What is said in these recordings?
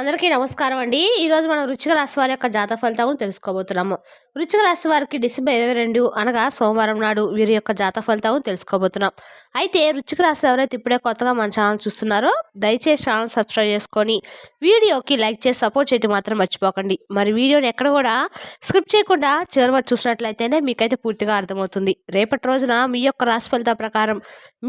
అందరికీ నమస్కారం అండి. ఈరోజు మనం వృచ్చిక రాశి వారి యొక్క జాతక ఫలితాలను తెలుసుకోబోతున్నాము. వృచ్చిక రాశి వారికి డిసెంబర్ ఇరవై రెండు అనగా సోమవారం నాడు వీరి యొక్క జాతక ఫలితాలను తెలుసుకోబోతున్నాం. అయితే వృచ్చిక రాశి ఎవరైతే ఇప్పుడే కొత్తగా మన ఛానల్ చూస్తున్నారో దయచేసి ఛానల్ సబ్స్క్రైబ్ చేసుకొని వీడియోకి లైక్ చేసి సపోర్ట్ చేయడం మాత్రం మర్చిపోకండి. మరి వీడియోని ఎక్కడ కూడా స్క్రిప్ట్ చేయకుండా చివరి చూసినట్లయితేనే మీకైతే పూర్తిగా అర్థమవుతుంది. రేపటి రోజున మీ యొక్క రాశి ఫలితాల ప్రకారం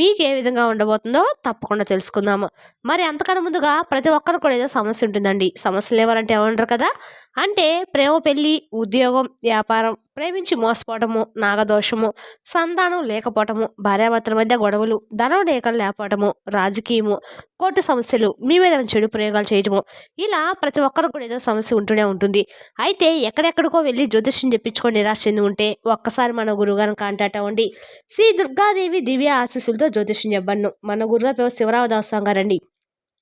మీకు ఏ విధంగా ఉండబోతుందో తప్పకుండా తెలుసుకుందాము. మరి అంతకన్నా ముందుగా ప్రతి ఒక్కరు కూడా ఏదో సమస్య ఉంటుందండి. సమస్యలు ఎవరంటే ఏమంటారు కదా? అంటే ప్రేమ పెళ్ళి ఉద్యోగం వ్యాపారం ప్రేమించి మోసపోవటము నాగదోషము సంతానం లేకపోవటము భార్యాభర్తల మధ్య గొడవలు ధనం లేఖలు లేకపోవటము రాజకీయము కోర్టు సమస్యలు మీ మీద చెడు ప్రయోగాలు చేయటము ఇలా ప్రతి ఒక్కరు కూడా ఏదో సమస్య ఉంటూనే ఉంటుంది. అయితే ఎక్కడెక్కడికో వెళ్ళి జ్యోతిష్యం చెప్పించుకొని నిరాశ చెంది ఉంటే ఒక్కసారి మన గురువుగారిని కాంటాక్ట్ అవ్వండి. శ్రీ దుర్గాదేవి దివ్య ఆశీస్సులతో జ్యోతిష్యం చెప్పను మన గురుగారు పేరు దాస్తాం గారండి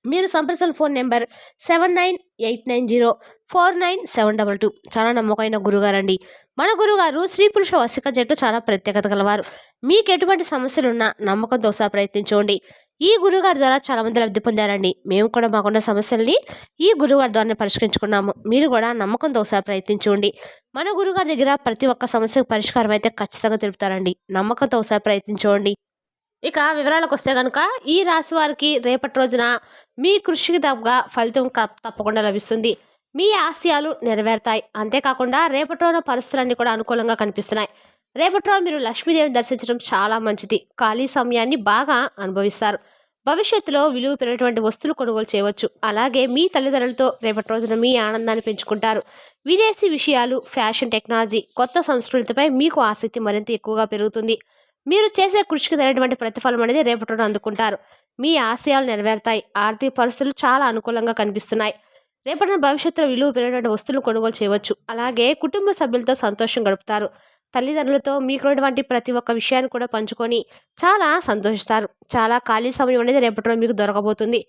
మీరు సంప్రదించిన phone number seven nine eight nine zero four nine seven double two. చాలా నమ్మకమైన గురుగారండి. మన గురుగారు స్త్రీ పురుష వసిక జట్టు చాలా ప్రత్యేకత గలవారు. మీకు ఎటువంటి సమస్యలున్నా నమ్మకంతో ఒకసారి ప్రయత్నించండి. ఈ గురుగారి ద్వారా చాలామంది లబ్ధి పొందారండి. మేము కూడా మాకున్న సమస్యల్ని ఈ గురుగారి ద్వారా పరిష్కరించుకున్నాము. మీరు కూడా నమ్మకంతో ఒకసారి ప్రయత్నించండి. మన గురుగారి దగ్గర ప్రతి ఒక్క సమస్యకు పరిష్కారం అయితే ఖచ్చితంగా తెలుపుతారండి. నమ్మకంతో ఒకసారి ప్రయత్నించండి. ఇక వివరాలకు వస్తే కనుక ఈ రాశి వారికి రేపటి రోజున మీ కృషికి తగ్గ ఫలితం తప్పకుండా లభిస్తుంది. మీ ఆశయాలు నెరవేరుతాయి. అంతేకాకుండా రేపటి రోజున పరిస్థితులన్నీ కూడా అనుకూలంగా కనిపిస్తున్నాయి. రేపటి రోజు మీరు లక్ష్మీదేవిని దర్శించడం చాలా మంచిది. ఖాళీ సమయాన్ని బాగా అనుభవిస్తారు. భవిష్యత్తులో విలువ పెరిగినటువంటి వస్తువులు కొనుగోలు చేయవచ్చు. అలాగే మీ తల్లిదండ్రులతో రేపటి రోజున మీ ఆనందాన్ని పెంచుకుంటారు. విదేశీ విషయాలు ఫ్యాషన్ టెక్నాలజీ కొత్త సంస్కృతిపై మీకు ఆసక్తి మరింత ఎక్కువగా పెరుగుతుంది. మీరు చేసే కృషికి తగినటువంటి ప్రతిఫలం అనేది రేపటి అందుకుంటారు. మీ ఆశయాలు నెరవేరుతాయి. ఆర్థిక పరిస్థితులు చాలా అనుకూలంగా కనిపిస్తున్నాయి. రేపటిన భవిష్యత్తులో విలువ పెరిగినటువంటి వస్తువులు కొనుగోలు చేయవచ్చు. అలాగే కుటుంబ సభ్యులతో సంతోషం గడుపుతారు. తల్లిదండ్రులతో మీకున్నటువంటి ప్రతి ఒక్క విషయాన్ని కూడా పంచుకొని చాలా సంతోషిస్తారు. చాలా ఖాళీ సమయం అనేది రేపటిలో మీకు దొరకబోతుంది.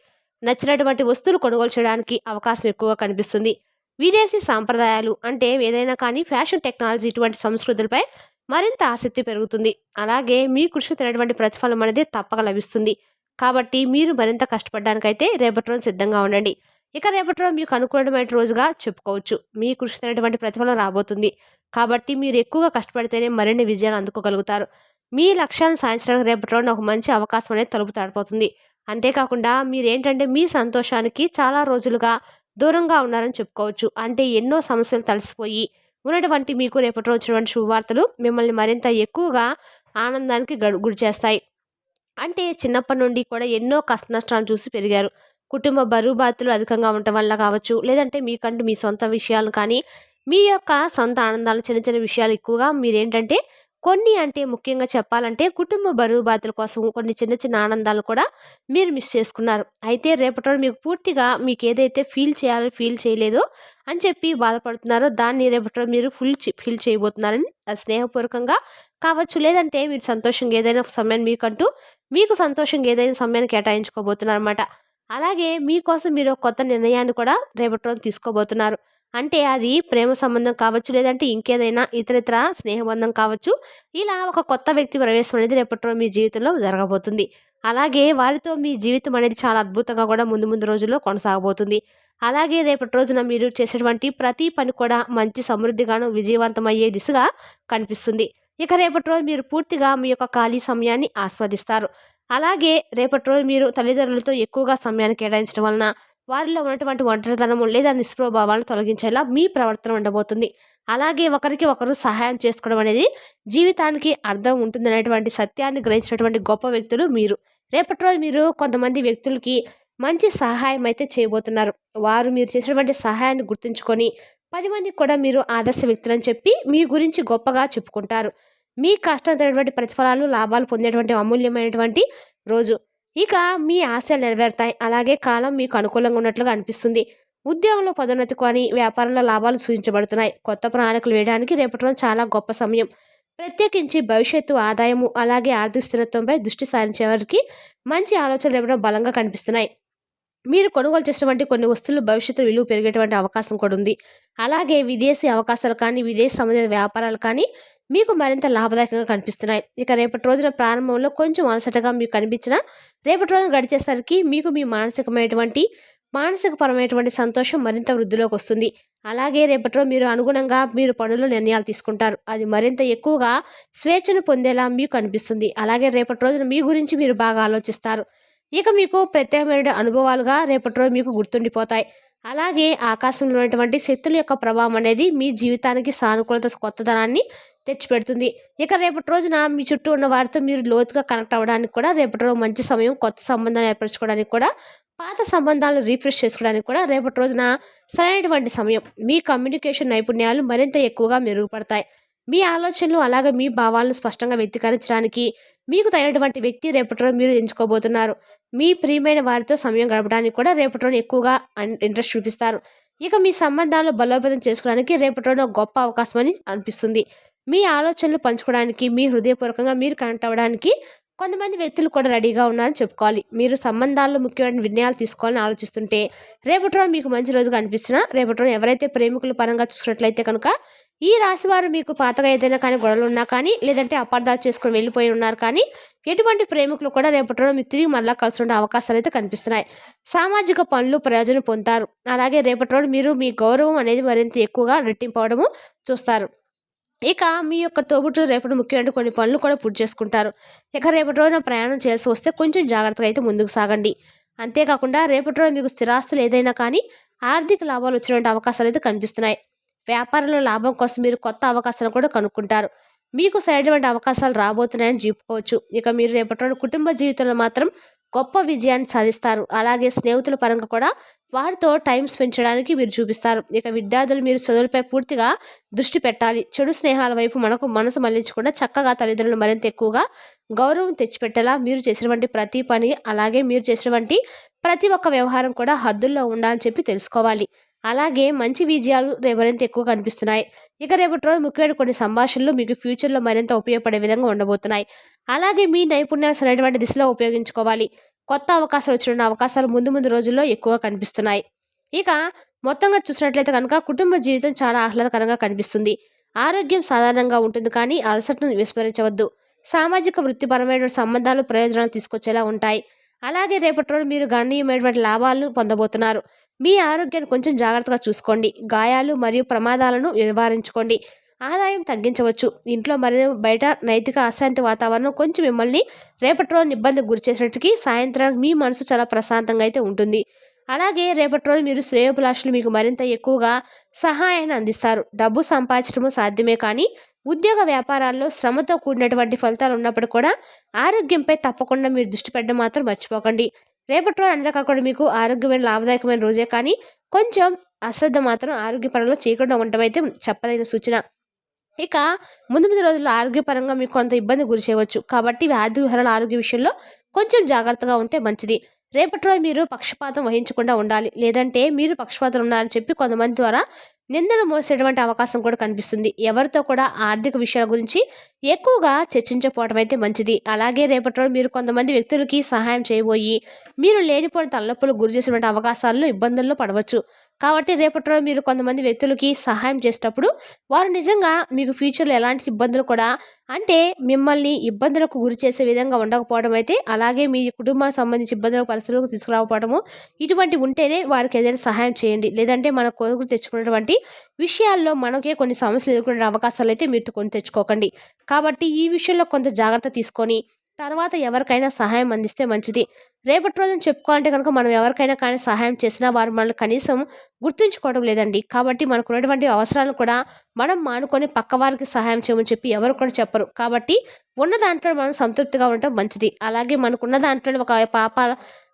నచ్చినటువంటి వస్తువులు కొనుగోలు చేయడానికి అవకాశం ఎక్కువగా కనిపిస్తుంది. విదేశీ సాంప్రదాయాలు అంటే ఏదైనా కానీ ఫ్యాషన్ టెక్నాలజీ ఇటువంటి సంస్కృతులపై మరింత ఆసక్తి పెరుగుతుంది. అలాగే మీ కృషి తినటువంటి ప్రతిఫలం అనేది తప్పక లభిస్తుంది. కాబట్టి మీరు మరింత కష్టపడడానికైతే రేపటి రోజు సిద్ధంగా ఉండండి. ఇక రేపటి రోజు మీకు అనుకూలమైన రోజుగా చెప్పుకోవచ్చు. మీ కృషి తినటువంటి ప్రతిఫలం రాబోతుంది. కాబట్టి మీరు ఎక్కువగా కష్టపడితేనే మరిన్ని విజయాలు అందుకోగలుగుతారు. మీ లక్ష్యాలను సాధించడానికి రేపటి రోజున ఒక మంచి అవకాశం అనేది తలుపు తాడిపోతుంది అంతేకాకుండా మీరేంటంటే మీ సంతోషానికి చాలా రోజులుగా దూరంగా ఉన్నారని చెప్పుకోవచ్చు. అంటే ఎన్నో సమస్యలు తలసిపోయి ఉన్నటువంటి మీకు రేపటి వచ్చినటువంటి శుభవార్తలు మిమ్మల్ని మరింత ఎక్కువగా ఆనందానికి గడు గురి చేస్తాయి. అంటే చిన్నప్పటి నుండి కూడా ఎన్నో కష్ట నష్టాలను చూసి పెరిగారు. కుటుంబ బరువు బాధ్యతలు అధికంగా ఉండటం వల్ల కావచ్చు లేదంటే మీకంటూ మీ సొంత విషయాలు కానీ మీ యొక్క సొంత ఆనందాలు చిన్న చిన్న విషయాలు ఎక్కువగా మీరేంటంటే కొన్ని అంటే ముఖ్యంగా చెప్పాలంటే కుటుంబ బరువు బాధ్యతల కోసం కొన్ని చిన్న చిన్న ఆనందాలు కూడా మీరు మిస్ చేసుకున్నారు. అయితే రేపటి రోజు మీకు పూర్తిగా మీకు ఏదైతే ఫీల్ చేయాలో ఫీల్ చేయలేదో అని చెప్పి బాధపడుతున్నారో దాన్ని రేపటి రోజు మీరు ఫుల్ ఫీల్ చేయబోతున్నారని స్నేహపూర్వకంగా కావచ్చు. లేదంటే మీరు సంతోషంగా ఏదైనా సమయాన్ని మీకంటూ మీకు సంతోషంగా ఏదైనా సమయాన్ని కేటాయించుకోబోతున్నారు అలాగే మీకోసం మీరు కొత్త నిర్ణయాన్ని కూడా రేపటి రోజు తీసుకోబోతున్నారు. అంటే అది ప్రేమ సంబంధం కావచ్చు లేదంటే ఇంకేదైనా ఇతరితర స్నేహబంధం కావచ్చు. ఇలా ఒక కొత్త వ్యక్తి ప్రవేశం అనేది రేపటి రోజు మీ జీవితంలో జరగబోతుంది. అలాగే వారితో మీ జీవితం అనేది చాలా అద్భుతంగా కూడా ముందు ముందు రోజుల్లో కొనసాగబోతుంది. అలాగే రేపటి రోజున మీరు చేసేటువంటి ప్రతి పని కూడా మంచి సమృద్ధిగాను విజయవంతమయ్యే దిశగా కనిపిస్తుంది. ఇక రేపటి రోజు మీరు పూర్తిగా మీ యొక్క ఖాళీ సమయాన్ని ఆస్వాదిస్తారు. అలాగే రేపటి రోజు మీరు తల్లిదండ్రులతో ఎక్కువగా సమయాన్ని కేటాయించడం వలన వారిలో ఉన్నటువంటి ఒంటరితనము లేదా నిష్ప్రభావాలను తొలగించేలా మీ ప్రవర్తన ఉండబోతుంది. అలాగే ఒకరికి ఒకరు సహాయం చేసుకోవడం అనేది జీవితానికి అర్థం ఉంటుందనేటువంటి సత్యాన్ని గ్రహించినటువంటి గొప్ప వ్యక్తులు మీరు. రేపటి రోజు మీరు కొంతమంది వ్యక్తులకి మంచి సహాయం అయితే చేయబోతున్నారు. వారు మీరు చేసినటువంటి సహాయాన్ని గుర్తుంచుకొని పది మందికి కూడా మీరు ఆదర్శ వ్యక్తులని చెప్పి మీ గురించి గొప్పగా చెప్పుకుంటారు. మీ కష్టం ప్రతిఫలాలు లాభాలు పొందేటువంటి అమూల్యమైనటువంటి రోజు. ఇక మీ ఆశలు నెరవేరుతాయి. అలాగే కాలం మీకు అనుకూలంగా ఉన్నట్లుగా అనిపిస్తుంది. ఉద్యోగంలో పదోన్నతి కానీ వ్యాపారంలో లాభాలు సూచించబడుతున్నాయి. కొత్త ప్రణాళికలు వేయడానికి రేపటి చాలా గొప్ప సమయం. ప్రత్యేకించి భవిష్యత్తు ఆదాయము అలాగే ఆర్థిక స్థిరత్వంపై దృష్టి సారించే వారికి మంచి ఆలోచనలు ఇవ్వడం బలంగా కనిపిస్తున్నాయి. మీరు కొనుగోలు చేసినటువంటి కొన్ని వస్తువులు భవిష్యత్తు విలువ పెరిగేటువంటి అవకాశం కూడా ఉంది. అలాగే విదేశీ అవకాశాలు కానీ విదేశీ సంబంధిత వ్యాపారాలు కానీ మీకు మరింత లాభదాయకంగా కనిపిస్తున్నాయి. ఇక రేపటి రోజున ప్రారంభంలో కొంచెం అలసటగా మీకు కనిపించిన రేపటి రోజున గడిచేసరికి మీకు మీ మానసికమైనటువంటి మానసిక పరమైనటువంటి సంతోషం మరింత వృద్ధిలోకి వస్తుంది. అలాగే రేపటిలో మీరు అనుగుణంగా మీరు పనుల్లో నిర్ణయాలు తీసుకుంటారు. అది మరింత ఎక్కువగా స్వేచ్ఛను పొందేలా మీకు అనిపిస్తుంది అలాగే రేపటి రోజున మీ గురించి మీరు బాగా ఆలోచిస్తారు. ఇక మీకు ప్రత్యేకమైన అనుభవాలుగా రేపటి రోజు మీకు గుర్తుండిపోతాయి. అలాగే ఆకాశంలో ఉన్నటువంటి శక్తుల యొక్క ప్రభావం అనేది మీ జీవితానికి సానుకూలత కొత్తదనాన్ని తెచ్చిపెడుతుంది. ఇక రేపటి రోజున మీ చుట్టూ ఉన్న వారితో మీరు లోతుగా కనెక్ట్ అవ్వడానికి కూడా రేపటి రోజు మంచి సమయం కొత్త సంబంధాలు ఏర్పరచుకోవడానికి కూడా పాత సంబంధాలను రీఫ్రెష్ చేసుకోవడానికి కూడా రేపటి రోజున సరైనటువంటి సమయం. మీ కమ్యూనికేషన్ నైపుణ్యాలు మరింత ఎక్కువగా మెరుగుపడతాయి. మీ ఆలోచనలు అలాగే మీ భావాలను స్పష్టంగా వ్యక్తీకరించడానికి మీకు తగినటువంటి వ్యక్తి రేపటి రోజు మీరు ఎంచుకోబోతున్నారు. మీ ప్రియమైన వారితో సమయం గడపడానికి కూడా రేపటి రోజు ఎక్కువగా ఇంట్రెస్ట్ చూపిస్తారు. ఇక మీ సంబంధాలను బలోపేతం చేసుకోవడానికి రేపటి రోజు గొప్ప అవకాశం అని అనిపిస్తుంది. మీ ఆలోచనలు పంచుకోవడానికి మీ హృదయపూర్వకంగా మీరు కనెక్ట్ అవ్వడానికి కొంతమంది వ్యక్తులు కూడా రెడీగా ఉన్నారని చెప్పుకోవాలి. మీరు సంబంధాల్లో ముఖ్యమైన నిర్ణయాలు తీసుకోవాలని ఆలోచిస్తుంటే రేపటి రోజు మీకు మంచి రోజుగా అనిపించినా రేపటి రోజు ఎవరైతే ప్రేమికుల పరంగా చూసినట్లయితే కనుక ఈ రాశి వారు మీకు పాతగా ఏదైనా కానీ గొడవలు ఉన్నా కానీ లేదంటే అపార్థాలు చేసుకుని వెళ్ళిపోయి ఉన్నారు కానీ ఎటువంటి ప్రేమికులు కూడా రేపటి రోజు మీకు తిరిగి మళ్ళీ కలిసి ఉండే అవకాశాలు అయితే కనిపిస్తున్నాయి. సామాజిక పనులు ప్రయోజనం పొందుతారు. అలాగే రేపటి రోజు మీరు మీ గౌరవం అనేది మరింత ఎక్కువగా రెట్టింపవడము చూస్తారు. ఇక మీ యొక్క తోబుట్టు రేపటి ముఖ్యమైన కొన్ని పనులు కూడా పూర్తి చేసుకుంటారు. ఇక రేపటి రోజున ప్రయాణం చేసి వస్తే కొంచెం జాగ్రత్తగా అయితే ముందుకు సాగండి. అంతేకాకుండా రేపటి రోజు మీకు స్థిరాస్తులు ఏదైనా కానీ ఆర్థిక లాభాలు వచ్చినటువంటి అవకాశాలు అయితే కనిపిస్తున్నాయి. వ్యాపారంలో లాభం కోసం మీరు కొత్త అవకాశాలు కూడా కనుక్కుంటారు. మీకు సరైనటువంటి అవకాశాలు రాబోతున్నాయని చెప్పుకోవచ్చు. ఇక మీరు రేపటి రోజు కుటుంబ జీవితంలో మాత్రం గొప్ప విజయాన్ని సాధిస్తారు. అలాగే స్నేహితుల పరంగా కూడా వారితో టైం స్పెండ్ చేయడానికి మీరు చూపిస్తారు. ఇక విద్యార్థులు మీరు చదువులపై పూర్తిగా దృష్టి పెట్టాలి. చెడు స్నేహాల వైపు మనకు మనసు మళ్ళించకుండా చక్కగా తల్లిదండ్రులు మరింత ఎక్కువగా గౌరవం తెచ్చిపెట్టేలా మీరు చేసినటువంటి ప్రతి పని అలాగే మీరు చేసినటువంటి ప్రతి ఒక్క వ్యవహారం కూడా హద్దుల్లో ఉండాలని చెప్పి తెలుసుకోవాలి. అలాగే మంచి విజయాలు మరింత ఎక్కువ కనిపిస్తున్నాయి. ఇక రేపటి రోజు ముఖ్యమైన కొన్ని సంభాషణలు మీకు ఫ్యూచర్లో మరింత ఉపయోగపడే విధంగా ఉండబోతున్నాయి. అలాగే మీ నైపుణ్యాలు సరైనటువంటి దిశలో ఉపయోగించుకోవాలి. కొత్త అవకాశాలు వచ్చిన అవకాశాలు ముందు ముందు రోజుల్లో ఎక్కువ కనిపిస్తున్నాయి. ఇక మొత్తంగా చూసినట్లయితే కనుక కుటుంబ జీవితం చాలా ఆహ్లాదకరంగా కనిపిస్తుంది. ఆరోగ్యం సాధారణంగా ఉంటుంది కానీ అలసటను విస్మరించవద్దు. సామాజిక వృత్తిపరమైన సంబంధాలు ప్రయోజనాలు తీసుకొచ్చేలా ఉంటాయి. అలాగే రేపటి రోజు మీరు గణనీయమైనటువంటి లాభాలను పొందబోతున్నారు. మీ ఆరోగ్యాన్ని కొంచెం జాగ్రత్తగా చూసుకోండి. గాయాలు మరియు ప్రమాదాలను నివారించుకోండి. ఆదాయం తగ్గించవచ్చు. ఇంట్లో మరియు బయట నైతిక అశాంతి వాతావరణం కొంచెం మిమ్మల్ని రేపటి రోజు ఇబ్బందికి గురి చేసినట్టుకి సాయంత్రం మీ మనసు చాలా ప్రశాంతంగా అయితే ఉంటుంది. అలాగే రేపటి రోజు మీరు శ్రేయోభిలాషులు మీకు మరింత ఎక్కువగా సహాయాన్ని అందిస్తారు. డబ్బు సంపాదించడము సాధ్యమే కానీ ఉద్యోగ వ్యాపారాల్లో శ్రమతో కూడినటువంటి ఫలితాలు ఉన్నప్పుడు కూడా ఆరోగ్యంపై తప్పకుండా మీరు దృష్టి పెట్టడం మాత్రం మర్చిపోకండి. రేపటి రోజు అంతా కాకుండా మీకు ఆరోగ్యమైన లాభదాయకమైన రోజే. కానీ కొంచెం అశ్రద్ధ మాత్రం ఆరోగ్యపరంలో చేయకుండా ఉండటం అయితే చెప్పదగిన సూచన. ఇక ముందు ముందు రోజుల్లో ఆరోగ్యపరంగా మీకు కొంత ఇబ్బంది గురి చేయవచ్చు. కాబట్టి వ్యాధి వివరాల ఆరోగ్య విషయంలో కొంచెం జాగ్రత్తగా ఉంటే మంచిది. రేపటి రోజు మీరు పక్షపాతం వహించకుండా ఉండాలి. లేదంటే మీరు పక్షపాతం ఉన్నారని చెప్పి కొంతమంది ద్వారా నిందలు మోసేటువంటి అవకాశం కూడా కనిపిస్తుంది. ఎవరితో కూడా ఆర్థిక విషయాల గురించి ఎక్కువగా చర్చించకపోవడం అయితే మంచిది. అలాగే రేపటి రోజు మీరు కొంతమంది వ్యక్తులకి సహాయం చేయబోయి మీరు లేనిపోయిన తలనొప్పులు గురి చేసినటువంటి అవకాశాల్లో ఇబ్బందుల్లో పడవచ్చు. కాబట్టి రేపటి రోజు మీరు కొంతమంది వ్యక్తులకి సహాయం చేసేటప్పుడు వారు నిజంగా మీకు ఫ్యూచర్లో ఎలాంటి ఇబ్బందులు కూడా అంటే మిమ్మల్ని ఇబ్బందులకు గురి చేసే విధంగా ఉండకపోవడం అయితే అలాగే మీ కుటుంబానికి సంబంధించి ఇబ్బందుల పరిస్థితులకు తీసుకురాకపోవడము ఇటువంటి ఉంటేనే వారికి ఏదైనా సహాయం చేయండి. లేదంటే మన కొరకు తెచ్చుకున్నటువంటి విషయాల్లో మనకే కొన్ని సమస్యలు ఎదుర్కొనే అవకాశాలు అయితే మీరు కొని తెచ్చుకోకండి. కాబట్టి ఈ విషయంలో కొంత జాగ్రత్త తీసుకొని తర్వాత ఎవరికైనా సహాయం అందిస్తే మంచిది. రేపటి రోజున చెప్పుకోవాలంటే కనుక మనం ఎవరికైనా కానీ సహాయం చేసినా వారు మనల్ని కనీసం గుర్తుంచుకోవడం లేదండి. కాబట్టి మనకు ఉన్నటువంటి అవసరాలు కూడా మనం మానుకొని పక్క వారికి సహాయం చేయమని చెప్పి ఎవరు కూడా చెప్పరు. కాబట్టి ఉన్న దాంట్లో మనం సంతృప్తిగా ఉండటం మంచిది. అలాగే మనకున్న దాంట్లో ఒక పాప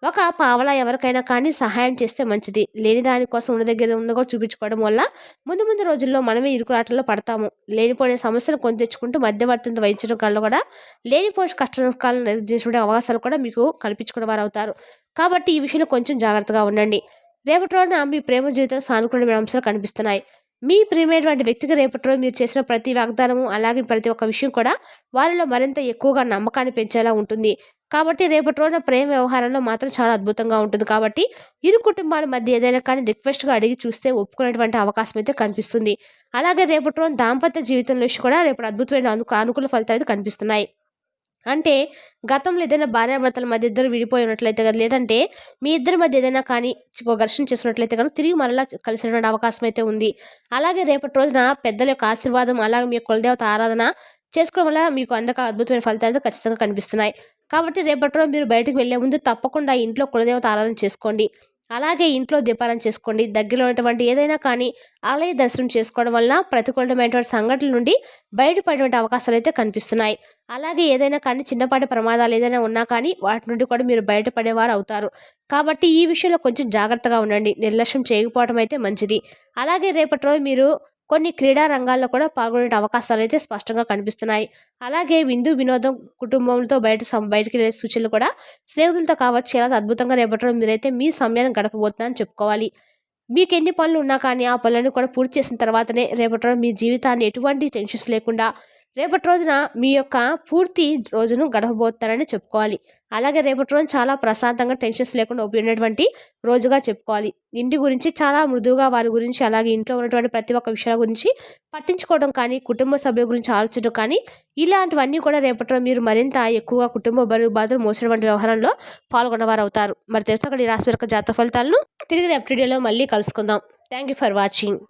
ఒక పావలా ఎవరికైనా కానీ సహాయం చేస్తే మంచిది. లేని దానికోసం ఉన్న దగ్గర ఉన్న కూడా చూపించుకోవడం వల్ల ముందు ముందు రోజుల్లో మనమే ఇరుకులాటల్లో పడతాము. లేనిపోయిన సమస్యలు కొని తెచ్చుకుంటూ మధ్యవర్తిని వహించడం కళ్ళు కూడా లేనిపోయిన కష్టాలను చేసుకునే అవకాశాలు కూడా మీకు కల్పించుకునే వారు అవుతారు కాబట్టి ఈ విషయంలో కొంచెం జాగ్రత్తగా ఉండండి. రేపటి రోజున మీ ప్రేమ జీవితం సానుకూలమైన అంశాలు కనిపిస్తున్నాయి. మీ ప్రియమైనటువంటి వ్యక్తికి రేపటి రోజు మీరు చేసిన ప్రతి వాగ్దానము అలాగే ప్రతి ఒక్క విషయం కూడా వారిలో మరింత ఎక్కువగా నమ్మకాన్ని పెంచేలా ఉంటుంది. కాబట్టి రేపటి రోజున ప్రేమ వ్యవహారంలో మాత్రం చాలా అద్భుతంగా ఉంటుంది. కాబట్టి ఇరు కుటుంబాల మధ్య ఏదైనా కానీ రిక్వెస్ట్గా అడిగి చూస్తే ఒప్పుకునేటువంటి అవకాశం అయితే కనిపిస్తుంది. అలాగే రేపటి రోజు దాంపత్య జీవితంలో కూడా రేపు అద్భుతమైన అనుకూల ఫలితాలు అయితే కనిపిస్తున్నాయి. అంటే గతంలో ఏదైనా భార్యాభర్తల మధ్య ఇద్దరు విడిపోయి ఉన్నట్లయితే కానీ లేదంటే మీ ఇద్దరి మధ్య ఏదైనా కానీ ఒక ఘర్షణ చేసినట్లయితే కానీ తిరిగి మరలా కలిసినటువంటి అవకాశం అయితే ఉంది. అలాగే రేపటి రోజున పెద్దల యొక్క ఆశీర్వాదం అలాగే మీ కులదేవత ఆరాధన చేసుకోవడం వల్ల మీకు అందక అద్భుతమైన ఫలితాలు ఖచ్చితంగా కనిపిస్తున్నాయి. కాబట్టి రేపటి రోజు మీరు బయటకు వెళ్ళే ముందు తప్పకుండా ఇంట్లో కులదేవత ఆరాధన చేసుకోండి. అలాగే ఇంట్లో దీపాలను చేసుకోండి. దగ్గరలో ఉన్నటువంటి ఏదైనా కానీ ఆలయ దర్శనం చేసుకోవడం వలన ప్రతికూలమైనటువంటి సంఘటనల నుండి బయటపడేటువంటి అవకాశాలు అయితే కనిపిస్తున్నాయి. అలాగే ఏదైనా కానీ చిన్నపాటి ప్రమాదాలు ఏదైనా ఉన్నా కానీ వాటి నుండి కూడా మీరు బయటపడేవారు అవుతారు. కాబట్టి ఈ విషయంలో కొంచెం జాగ్రత్తగా ఉండండి. నిర్లక్ష్యం చేయకపోవడం అయితే మంచిది. అలాగే రేపటి రోజు మీరు కొన్ని క్రీడా రంగాల్లో కూడా పాల్గొనే అవకాశాలు అయితే స్పష్టంగా కనిపిస్తున్నాయి. అలాగే విందు వినోదం కుటుంబంతో బయట సం- బయటికి వెళ్ళే సూచనలు కూడా స్నేహితులతో కావచ్చు చాలా అద్భుతంగా రేపటం మీరైతే మీ సమయాన్ని గడపబోతున్నారని చెప్పుకోవాలి. మీకు ఎన్ని పనులు ఉన్నా కానీ ఆ పనులను కూడా పూర్తి చేసిన తర్వాతనే రేపటి మీ జీవితాన్ని ఎటువంటి టెన్షన్స్ లేకుండా రేపటి రోజున మీ యొక్క పూర్తి రోజును గడపబోతారని చెప్పుకోవాలి. అలాగే రేపటి రోజు చాలా ప్రశాంతంగా టెన్షన్స్ లేకుండా ఉపయోగినటువంటి రోజుగా చెప్పుకోవాలి. ఇంటి గురించి చాలా మృదువుగా వారి గురించి అలాగే ఇంట్లో ఉన్నటువంటి ప్రతి ఒక్క విషయాల గురించి పట్టించుకోవడం కానీ కుటుంబ సభ్యుల గురించి ఆలోచించడం కానీ ఇలాంటివన్నీ కూడా రేపటి రోజు మీరు మరింత ఎక్కువగా కుటుంబ బరువు బాధలు మోసినటువంటి వ్యవహారంలో పాల్గొన్నవారు అవుతారు మరి తెలుసు అక్కడ ఈ రాశి యొక్క జాతక ఫలితాలను తిరిగి రేపటి వీడియోలో మళ్ళీ కలుసుకుందాం. Thank you for watching